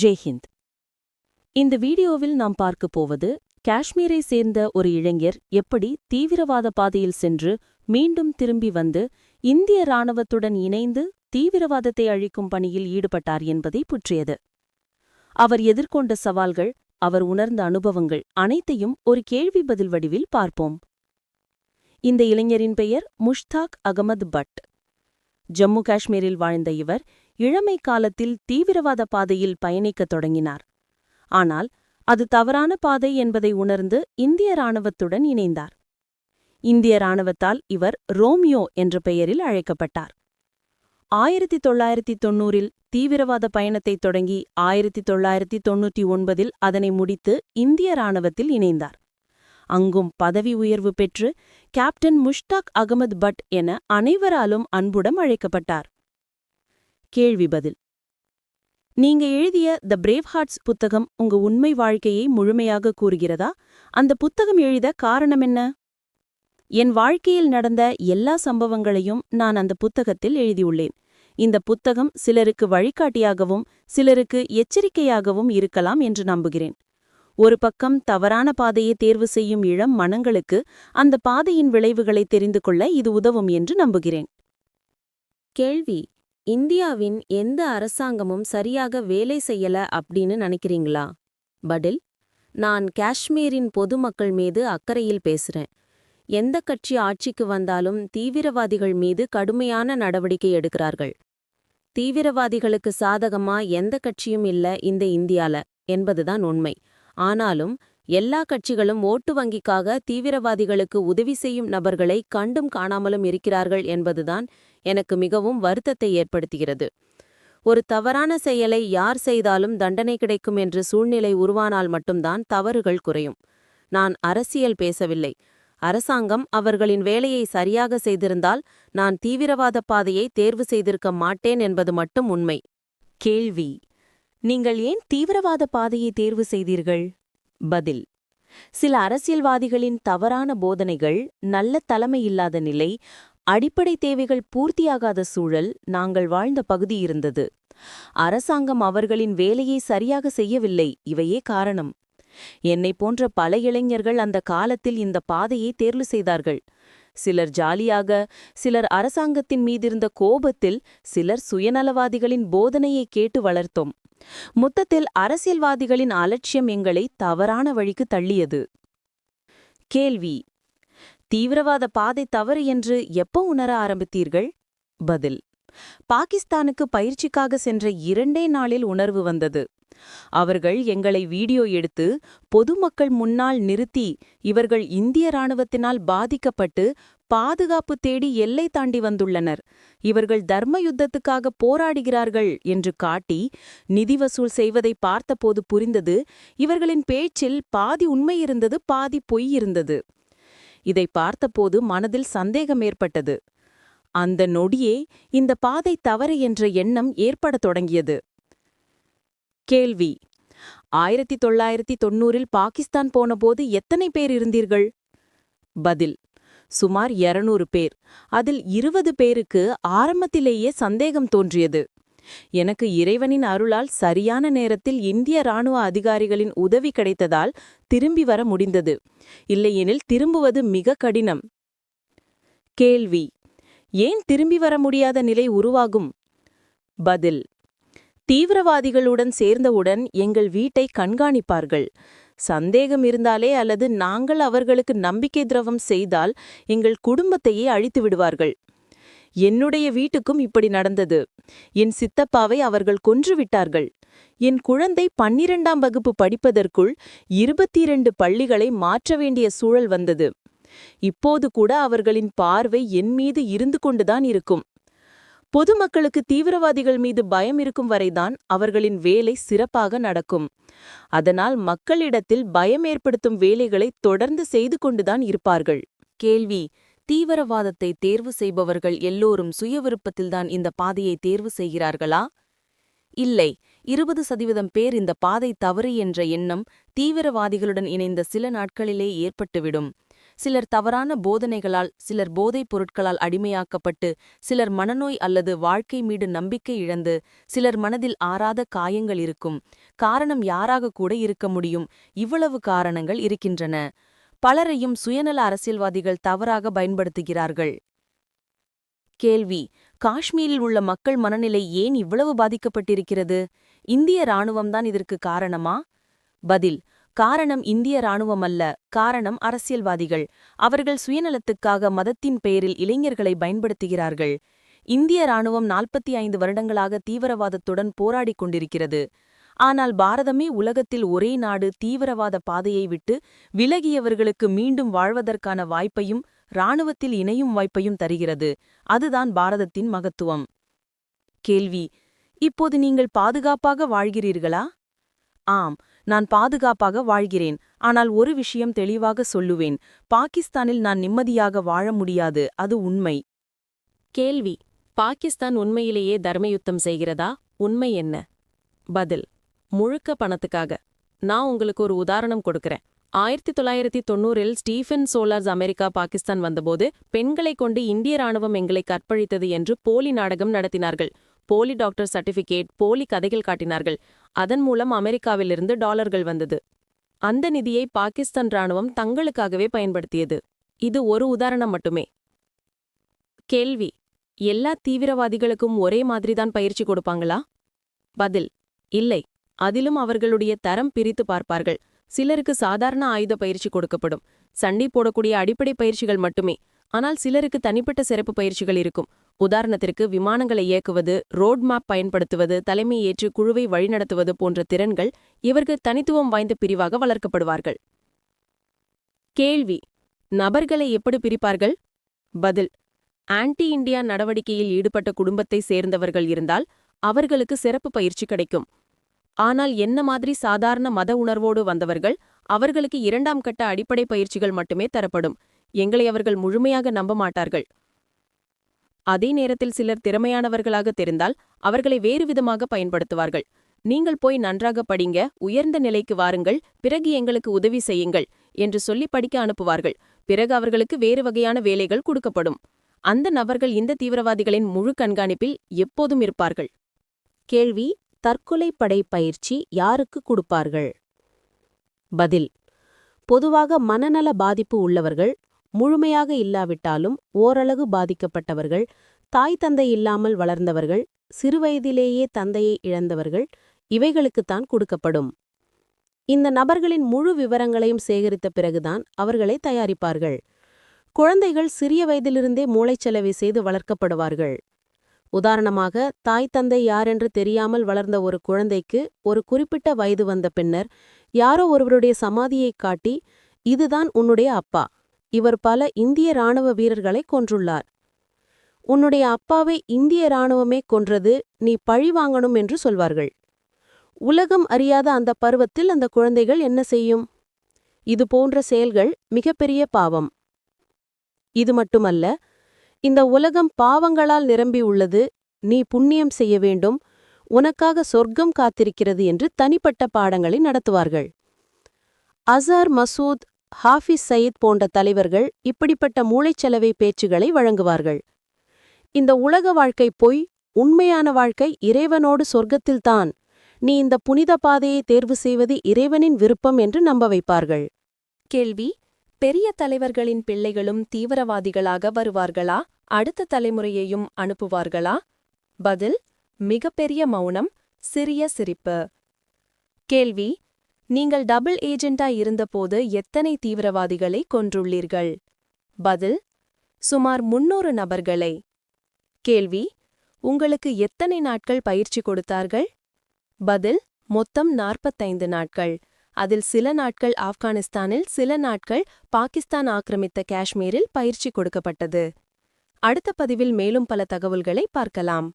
ஜெய்ஹிந்த். இந்த வீடியோவில் நாம் பார்க்கப் போவது காஷ்மீரை சேர்ந்த ஒரு இளைஞர் எப்படி தீவிரவாத பாதையில் சென்று மீண்டும் திரும்பி வந்து இந்திய இராணுவத்துடன் இணைந்து தீவிரவாதத்தை அழிக்கும் பணியில் ஈடுபட்டார் என்பதை புற்றியது. அவர் எதிர்கொண்ட சவால்கள் அவர் உணர்ந்த அனுபவங்கள் அனைத்தையும் ஒரு கேள்வி பதில் வடிவில் பார்ப்போம். இந்த இளைஞரின் பெயர் முஷ்தாக் அகமது பட். ஜம்மு காஷ்மீரில் வாழ்ந்த இவர் இளமை காலத்தில் தீவிரவாத பாதையில் பயணிக்கத் தொடங்கினார். ஆனால் அது தவறான பாதை என்பதை உணர்ந்து இந்திய இராணுவத்துடன் இணைந்தார். இந்திய இராணுவத்தால் இவர் ரோமியோ என்ற பெயரில் அழைக்கப்பட்டார். ஆயிரத்தி தொள்ளாயிரத்தி தொன்னூறில் தீவிரவாத பயணத்தைத் தொடங்கி ஆயிரத்தி தொள்ளாயிரத்தி தொன்னூற்றி ஒன்பதில் அதனை முடித்து இந்திய இராணுவத்தில் இணைந்தார். அங்கும் பதவி உயர்வு பெற்று கேப்டன் முஷ்டாக் அகமது பட் என அனைவராலும் அன்புடன் அழைக்கப்பட்டார். கேள்வி பதில். நீங்க எழுதிய த பிரேவ் ஹார்ட்ஸ் புத்தகம் உங்க உண்மை வாழ்க்கையை முழுமையாக கூறுகிறதா? அந்த புத்தகம் எழுத காரணம் என்ன? என் வாழ்க்கையில் நடந்த எல்லா சம்பவங்களையும் நான் அந்த புத்தகத்தில் எழுதியுள்ளேன். இந்த புத்தகம் சிலருக்கு வழிகாட்டியாகவும் சிலருக்கு எச்சரிக்கையாகவும் இருக்கலாம் என்று நம்புகிறேன். ஒரு பக்கம் தவறான பாதையை தேர்வு செய்யும் இளம் மனங்களுக்கு அந்த பாதையின் விளைவுகளை தெரிந்து கொள்ள இது உதவும் என்று நம்புகிறேன். கேள்வி இந்தியாவின் எந்த அரசாங்கமும் சரியாக வேலை செய்யல அப்படின்னு நினைக்கிறீங்களா? பதில் நான் காஷ்மீரின் பொதுமக்கள் மீது அக்கறையில் பேசுறேன். எந்த கட்சி ஆட்சிக்கு வந்தாலும் தீவிரவாதிகள் மீது கடுமையான நடவடிக்கை எடுக்கிறார்கள். தீவிரவாதிகளுக்கு சாதகமா எந்த கட்சியும் இல்ல இந்த இந்தியால என்பதுதான் உண்மை. ஆனாலும் எல்லா கட்சிகளும் ஓட்டு வங்கிக்காக தீவிரவாதிகளுக்கு உதவி செய்யும் நபர்களை கண்டும் காணாமலும் இருக்கிறார்கள் என்பதுதான் எனக்கு மிகவும் வருத்தத்தை ஏற்படுத்துகிறது. ஒரு தவறான செயலை யார் செய்தாலும் தண்டனை கிடைக்கும் என்று சூழ்நிலை உருவானால் மட்டும்தான் தவறுகள் குறையும். நான் அரசியல் பேசவில்லை. அரசாங்கம் அவர்களின் வேலையை சரியாக செய்திருந்தால் நான் தீவிரவாத பாதையை தேர்வு செய்திருக்க மாட்டேன் என்பது மட்டும் உண்மை. கேள்வி. நீங்கள் ஏன் தீவிரவாத பாதையை தேர்வு செய்தீர்கள்? பதில். சில அரசியல்வாதிகளின் தவறான போதனைகள் நல்ல தலைமை இல்லாத நிலை அடிப்படை தேவைகள் பூர்த்தியாகாத சூழல் நாங்கள் வாழ்ந்த பகுதி இருந்தது. அரசாங்கம் அவர்களின் வேலையை சரியாக செய்யவில்லை இவையே காரணம். என்னை போன்ற பல இளைஞர்கள் அந்த காலத்தில் இந்த பாதையை தேர்வு செய்தார்கள். சிலர் ஜாலியாக சிலர் அரசாங்கத்தின் மீதிருந்த கோபத்தில் சிலர் சுயநலவாதிகளின் போதனையை கேட்டு வளர்த்தோம். மொத்தத்தில் அரசியல்வாதிகளின் அலட்சியம் எங்களை தவறான வழிக்கு தள்ளியது. கேள்வி தீவிரவாத பாதை தவறு என்று எப்போ உணர ஆரம்பித்தீர்கள்? பதில் பாகிஸ்தானுக்கு பயிற்சிக்காக சென்ற இரண்டே நாளில் உணர்வு வந்தது. அவர்கள் எங்களை வீடியோ எடுத்து பொதுமக்கள் முன்னால் நிறுத்தி இவர்கள் இந்திய இராணுவத்தினால் பாதிக்கப்பட்டு பாதுகாப்பு தேடி எல்லை தாண்டி வந்துள்ளனர். இவர்கள் தர்ம யுத்தத்துக்காக போராடுகிறார்கள் என்று காட்டி நிதி வசூல் செய்வதை பார்த்தபோது புரிந்தது இவர்களின் பேச்சில் பாதி உண்மை இருந்தது பாதி பொய் இருந்தது. இதை பார்த்தபோது மனதில் சந்தேகம் ஏற்பட்டது. அந்த நொடியே இந்த பாதை தவறு என்ற எண்ணம் ஏற்படத் தொடங்கியது. கேள்வி ஆயிரத்தி தொள்ளாயிரத்தி தொன்னூறில் பாகிஸ்தான் போனபோது எத்தனை பேர் இருந்தீர்கள்? பதில் சுமார் இருநூறு பேர். அதில் இருபது பேருக்கு ஆரம்பத்திலேயே சந்தேகம் தோன்றியது. எனக்கு இறைவனின் அருளால் சரியான நேரத்தில் இந்திய இராணுவ அதிகாரிகளின் உதவி கிடைத்ததால் திரும்பி வர முடிந்தது. இல்லையெனில் திரும்புவது மிக கடினம். கேள்வி ஏன் திரும்பி வர முடியாத நிலை உருவாகும்? பதில். தீவிரவாதிகளுடன் சேர்ந்தவுடன் எங்கள் வீட்டை கண்காணிப்பார்கள். சந்தேகம் இருந்தாலே அல்லது நாங்கள் அவர்களுக்கு நம்பிக்கை திரவம் செய்தால் எங்கள் குடும்பத்தையே அழித்து விடுவார்கள். என்னுடைய வீட்டுக்கும் இப்படி நடந்தது. என் சித்தப்பாவை அவர்கள் கொன்றுவிட்டார்கள் என் குழந்தை பன்னிரண்டாம் வகுப்பு படிப்பதற்குள் இருபத்தி இரண்டு பள்ளிகளை மாற்ற வேண்டிய சூழல் வந்தது. இப்போது கூட அவர்களின் பார்வை என் மீது இருந்து கொண்டுதான் இருக்கும். பொதுமக்களுக்கு தீவிரவாதிகள் மீது பயம் இருக்கும் வரைதான் அவர்களின் வேலை சிறப்பாக நடக்கும். அதனால் மக்களிடத்தில் பயம் ஏற்படுத்தும் வேலைகளை தொடர்ந்து செய்து கொண்டுதான் இருப்பார்கள். கேள்வி தீவிரவாதத்தை தேர்வு செய்பவர்கள் எல்லோரும் சுயவிருப்பத்தில்தான் இந்த பாதையை தேர்வு செய்கிறார்களா? இல்லை இருபது சதவீதம் பேர் இந்த பாதை தவறு என்ற எண்ணம் தீவிரவாதிகளுடன் இணைந்த சில நாட்களிலே ஏற்பட்டுவிடும். சிலர் தவறான போதனைகளால் சிலர் போதைப் பொருட்களால் அடிமையாக்கப்பட்டு சிலர் மனநோய் அல்லது வாழ்க்கை மீது நம்பிக்கை இழந்து சிலர் மனதில் ஆறாத காயங்கள் இருக்கும். காரணம் யாராக கூட இருக்க முடியும். இவ்வளவு காரணங்கள் இருக்கின்றன. பலரையும் சுயநல அரசியல்வாதிகள் தவறாக பயன்படுத்துகிறார்கள். கேள்வி. காஷ்மீரில் உள்ள மக்கள் மனநிலை ஏன் இவ்வளவு பாதிக்கப்பட்டிருக்கிறது? இந்திய இராணுவம்தான் இதற்கு காரணமா? பதில். காரணம் இந்திய ராணுவம் அல்ல காரணம் அரசியல்வாதிகள். அவர்கள் சுயநலத்துக்காக மதத்தின் பெயரில் இளைஞர்களை பயன்படுத்துகிறார்கள். இந்திய ராணுவம் நாற்பத்தி ஐந்து வருடங்களாக தீவிரவாதத்துடன் போராடிக் கொண்டிருக்கிறது. ஆனால் பாரதமே உலகத்தில் ஒரே நாடு தீவிரவாத பாதையை விட்டு விலகியவர்களுக்கு மீண்டும் வாழ்வதற்கான வாய்ப்பையும் இராணுவத்தில் இணையும் வாய்ப்பையும் தருகிறது. அதுதான் பாரதத்தின் மகத்துவம். கேள்வி. இப்போது நீங்கள் பாதுகாப்பாக வாழ்கிறீர்களா? ஆம். நான் பாதுகாப்பாக வாழ்கிறேன். ஆனால் ஒரு விஷயம் தெளிவாக சொல்லுவேன். பாகிஸ்தானில் நான் நிம்மதியாக வாழ முடியாது. அது உண்மை. கேள்வி. பாகிஸ்தான் உண்மையிலேயே தர்மயுத்தம் செய்கிறதா? உண்மை என்ன? பதில். முழுக்க பணத்துக்காக. நான் உங்களுக்கு ஒரு உதாரணம் கொடுக்கறேன். ஆயிரத்தி தொள்ளாயிரத்தி தொண்ணூறில் ஸ்டீஃபன் சோலார்ஸ் அமெரிக்கா பாகிஸ்தான் வந்தபோது பெண்களைக் கொண்டு இந்திய ராணுவம் எங்களை கற்பழித்தது என்று போலி நாடகம் நடத்தினார்கள். போலி டாக்டர் சர்டிபிகேட் போலி கதைகள் காட்டினார்கள். அதன் மூலம் அமெரிக்காவிலிருந்து டாலர்கள் வந்தது. அந்த நிதியை பாகிஸ்தான் ராணுவம் தங்களுக்காகவே பயன்படுத்தியது. இது ஒரு உதாரணம் மட்டுமே. கேள்வி எல்லா தீவிரவாதிகளுக்கும் ஒரே மாதிரிதான் பயிற்சி கொடுப்பாங்களா? பதில் இல்லை. அதிலும் அவர்களுடைய தரம் பிரித்து பார்ப்பார்கள். சிலருக்கு சாதாரண ஆயுத பயிற்சி கொடுக்கப்படும். சண்டை போடக்கூடிய அடிப்படை பயிற்சிகள் மட்டுமே. ஆனால் சிலருக்கு தனிப்பட்ட சிறப்பு பயிற்சிகள் இருக்கும். உதாரணத்திற்கு விமானங்களை இயக்குவது ரோட் மேப் பயன்படுத்துவது தலைமை ஏற்று குழுவை வழிநடத்துவது போன்ற திறன்கள் இவர்கள் தனித்துவம் வாய்ந்த பிரிவாக வளர்க்கப்படுவார்கள். கேள்வி நபர்களை எப்படி பிரிப்பார்கள்? பதில் ஆன்டி இண்டியா நடவடிக்கையில் ஈடுபட்ட குடும்பத்தை சேர்ந்தவர்கள் இருந்தால் அவர்களுக்கு சிறப்பு பயிற்சி கிடைக்கும். ஆனால் என்ன மாதிரி சாதாரண மத உணர்வோடு வந்தவர்கள் அவர்களுக்கு இரண்டாம் கட்ட அடிப்படை பயிற்சிகள் மட்டுமே தரப்படும். எங்களை அவர்கள் முழுமையாக நம்ப மாட்டார்கள். அதே நேரத்தில் சிலர் திறமையானவர்களாக தெரிந்தால் அவர்களை வேறு விதமாக பயன்படுத்துவார்கள். நீங்கள் போய் நன்றாக படிங்க உயர்ந்த நிலைக்கு வாருங்கள் பிறகு எங்களுக்கு உதவி செய்யுங்கள் என்று சொல்லி படிக்க அனுப்புவார்கள். பிறகு அவர்களுக்கு வேறு வகையான வேலைகள் கொடுக்கப்படும். அந்த நபர்கள் இந்த தீவிரவாதிகளின் முழு கண்காணிப்பில் எப்போதும் இருப்பார்கள். கேள்வி தற்கொலை படை பயிற்சி யாருக்கு கொடுப்பார்கள்? பதில் பொதுவாக மனநல பாதிப்பு உள்ளவர்கள் முழுமையாக இல்லாவிட்டாலும் ஓரளவு பாதிக்கப்பட்டவர்கள் தாய் தந்தை இல்லாமல் வளர்ந்தவர்கள் சிறுவயதிலேயே தந்தையை இழந்தவர்கள் இவைகளுக்குத்தான் கொடுக்கப்படும். இந்த நபர்களின் முழு விவரங்களையும் சேகரித்த பிறகுதான் அவர்களை தயாரிப்பார்கள். குழந்தைகள் சிறிய வயதிலிருந்தே மூளைச்சலவை செய்து வளர்க்கப்படுவார்கள். உதாரணமாக தாய் தந்தை யாரென்று தெரியாமல் வளர்ந்த ஒரு குழந்தைக்கு ஒரு குறிப்பிட்ட வயது வந்த பின்னர் யாரோ ஒருவருடைய சமாதியைக் காட்டி இதுதான் உன்னுடைய அப்பா இவர் பல இந்திய ராணுவ வீரர்களை கொன்றுள்ளார். உன்னுடைய அப்பாவை இந்திய ராணுவமே கொன்றது நீ பழி வாங்கணும் என்று சொல்வார்கள். உலகம் அறியாத அந்த பருவத்தில் அந்த குழந்தைகள் என்ன செய்யும்? இது போன்ற செயல்கள் மிகப்பெரிய பாவம். இது மட்டுமல்ல இந்த உலகம் பாவங்களால் நிரம்பி உள்ளது நீ புண்ணியம் செய்ய வேண்டும் உனக்காக சொர்க்கம் காத்திருக்கிறது என்று தனிப்பட்ட பாடங்களை நடத்துவார்கள். அசார் மசூத் ஹாஃபிஸ் சயீத் போன்ற தலைவர்கள் இப்படிப்பட்ட மூளைச்சலவை பேச்சுகளை வழங்குவார்கள். இந்த உலக வாழ்க்கை பொய் உண்மையான வாழ்க்கை இறைவனோடு சொர்க்கத்தில்தான். நீ இந்த புனித பாதையை தேர்வு செய்வது இறைவனின் விருப்பம் என்று நம்ப வைப்பார்கள். கேள்வி பெரிய தலைவர்களின் பிள்ளைகளும் தீவிரவாதிகளாக வருவார்களா? அடுத்த தலைமுறையையும் அனுப்புவார்களா? பதில் மிகப்பெரிய மௌனம் சிறிய சிரிப்பு. கேள்வி நீங்கள் டபுள் ஏஜெண்டா இருந்தபோது எத்தனை தீவிரவாதிகளை கொன்றுள்ளீர்கள்? பதில் சுமார் முன்னூறு நபர்களை. கேள்வி உங்களுக்கு எத்தனை நாட்கள் பயிற்சி கொடுத்தார்கள்? பதில் மொத்தம் நாற்பத்தைந்து நாட்கள். அதில் சில நாட்கள் ஆப்கானிஸ்தானில் சில நாட்கள் பாகிஸ்தான் ஆக்கிரமித்த காஷ்மீரில் பயிற்சி கொடுக்கப்பட்டது. அடுத்த பதிவில் மேலும் பல தகவல்களை பார்க்கலாம்.